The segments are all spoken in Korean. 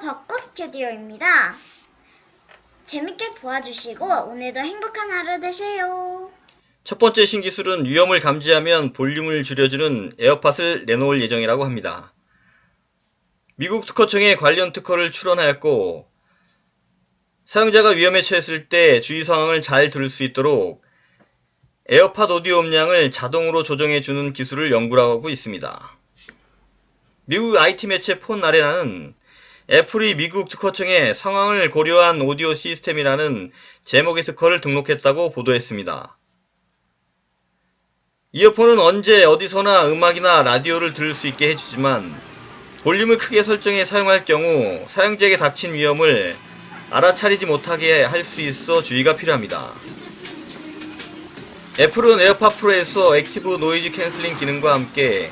벚꽃 스튜디오입니다. 재밌게 보아주시고 오늘도 행복한 하루 되세요. 첫 번째 신기술은 위험을 감지하면 볼륨을 줄여주는 에어팟을 내놓을 예정이라고 합니다. 미국 특허청에 관련 특허를 출원하였고 사용자가 위험에 처했을 때 주의 상황을 잘 들을 수 있도록 에어팟 오디오 음량을 자동으로 조정해 주는 기술을 연구하고 있습니다. 미국 IT 매체 폰 아레나는 애플이 미국 특허청에 상황을 고려한 오디오 시스템이라는 제목의 특허를 등록했다고 보도했습니다. 이어폰은 언제 어디서나 음악이나 라디오를 들을 수 있게 해주지만 볼륨을 크게 설정해 사용할 경우 사용자에게 닥친 위험을 알아차리지 못하게 할 수 있어 주의가 필요합니다. 애플은 에어팟 프로에서 액티브 노이즈 캔슬링 기능과 함께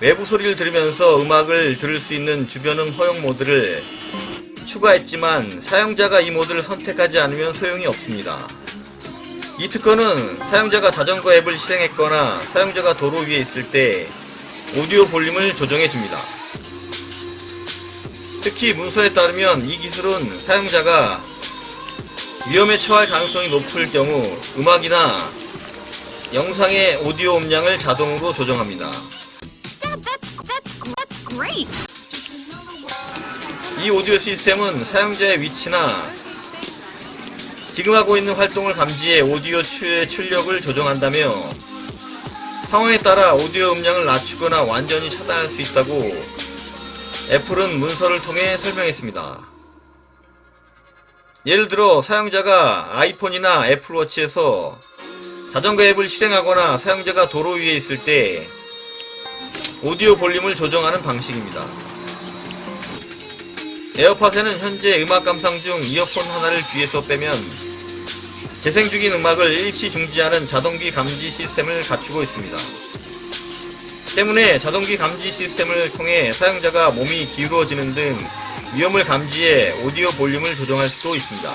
외부 소리를 들으면서 음악을 들을 수 있는 주변음 허용 모드를 추가했지만 사용자가 이 모드를 선택하지 않으면 소용이 없습니다. 이 특허는 사용자가 자전거 앱을 실행했거나 사용자가 도로 위에 있을 때 오디오 볼륨을 조정해 줍니다. 특히 문서에 따르면 이 기술은 사용자가 위험에 처할 가능성이 높을 경우 음악이나 영상의 오디오 음량을 자동으로 조정합니다. Great. 이 오디오 시스템은 사용자의 위치나 지금 하고 있는 활동을 감지해 오디오 추의 출력을 조정한다며 상황에 따라 오디오 음량을 낮추거나 완전히 차단할 수 있다고 애플은 문서를 통해 설명했습니다. 예를 들어 사용자가 아이폰이나 애플워치에서 자전거 앱을 실행하거나 사용자가 도로 위에 있을 때 오디오 볼륨을 조정하는 방식입니다. 에어팟에는 현재 음악 감상 중 이어폰 하나를 귀에서 빼면 재생 중인 음악을 일시 중지하는 자동기 감지 시스템을 갖추고 있습니다. 때문에 자동기 감지 시스템을 통해 사용자가 몸이 기울어지는 등 위험을 감지해 오디오 볼륨을 조정할 수도 있습니다.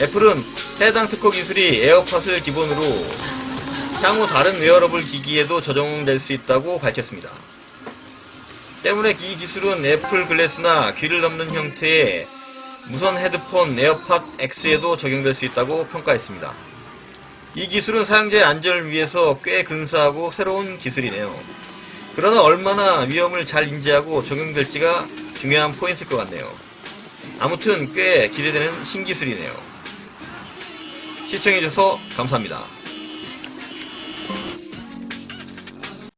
애플은 해당 특허 기술이 에어팟을 기본으로 향후 다른 웨어러블 기기에도 적용될 수 있다고 밝혔습니다. 때문에 이 기술은 애플 글래스나 귀를 넘는 형태의 무선 헤드폰 에어팟 X에도 적용될 수 있다고 평가했습니다. 이 기술은 사용자의 안전을 위해서 꽤 근사하고 새로운 기술이네요. 그러나 얼마나 위험을 잘 인지하고 적용될지가 중요한 포인트일 것 같네요. 아무튼 꽤 기대되는 신기술이네요. 시청해주셔서 감사합니다.